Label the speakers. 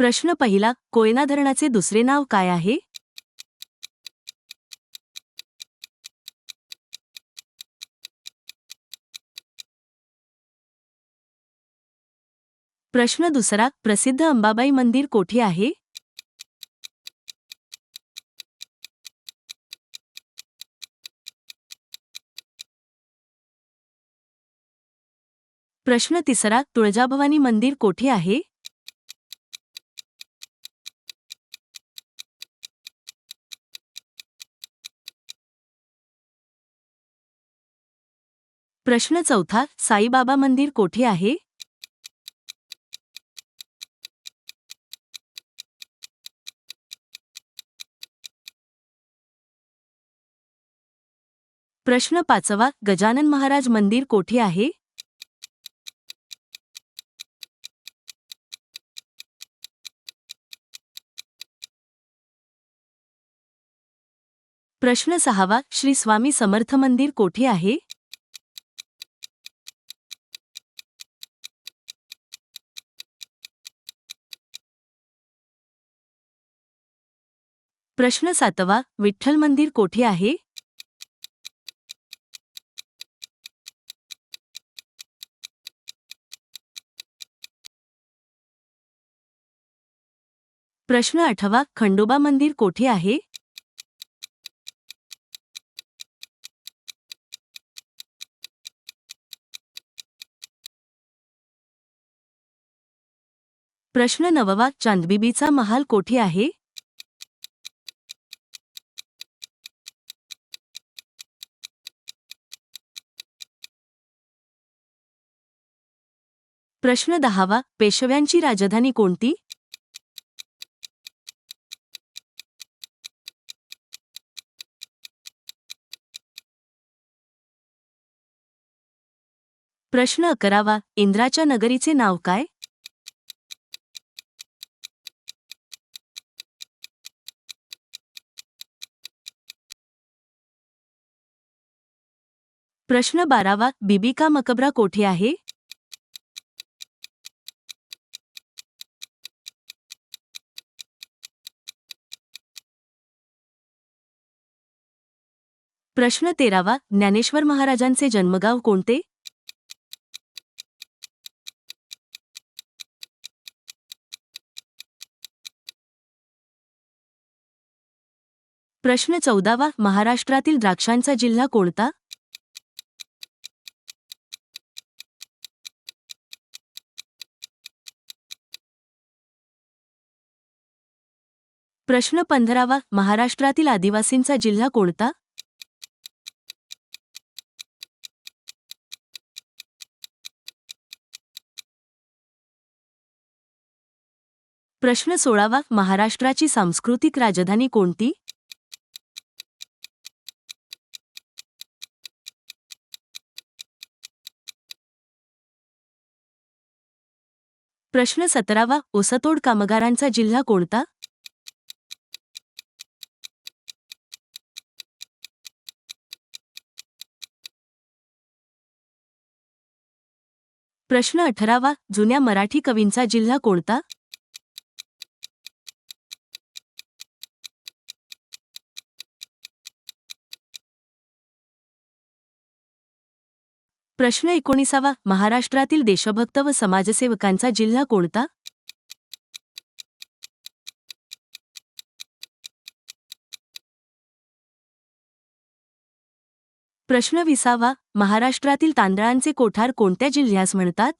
Speaker 1: प्रश्न पहिला कोयना धरणाचे दुसरे नाव काय आहे? प्रश्न दुसरा प्रसिद्ध अंबाबाई मंदिर कोठे आहे? प्रश्न तिसरा तुळजाभवानी मंदिर कोठे आहे? प्रश्न चौथा साईबाबा मंदिर कोठे आहे? प्रश्न पाचवा गजानन महाराज मंदिर कोठे आहे? प्रश्न सहावा श्री स्वामी समर्थ मंदिर कोठे आहे? प्रश्न सातवा विठ्ठल मंदिर कोठे आहे? प्रश्न आठवा खंडोबा मंदिर कोठे आहे? प्रश्न नववा चांदबिबीचा महाल कोठे आहे? प्रश्न दहावा पेशव्यांची राजधानी कोणती? प्रश्न अकरावा इंद्राच्या नगरीचे नाव काय? प्रश्न बारावा बिबिका मकबरा कोठे आहे? प्रश्न तेरावा ज्ञानेश्वर महाराजांचे जन्मगाव कोणते? प्रश्न चौदावा महाराष्ट्रातील द्राक्षांचा जिल्हा कोणता? प्रश्न पंधरावा महाराष्ट्रातील आदिवासींचा जिल्हा कोणता? प्रश्न सोळावा महाराष्ट्राची सांस्कृतिक राजधानी कोणती? प्रश्न सतरावा. ओसतोड कामगारांचा जिल्हा कोणता? प्रश्न अठरावा. जुन्या मराठी कवींचा जिल्हा कोणता? प्रश्न एकोणीसावा. महाराष्ट्रातील देशभक्त व समाजसेवकांचा जिल्हा कोणता? प्रश्न विसावा. महाराष्ट्रातील तांदळांचे कोठार कोणत्या जिल्ह्यास म्हणतात?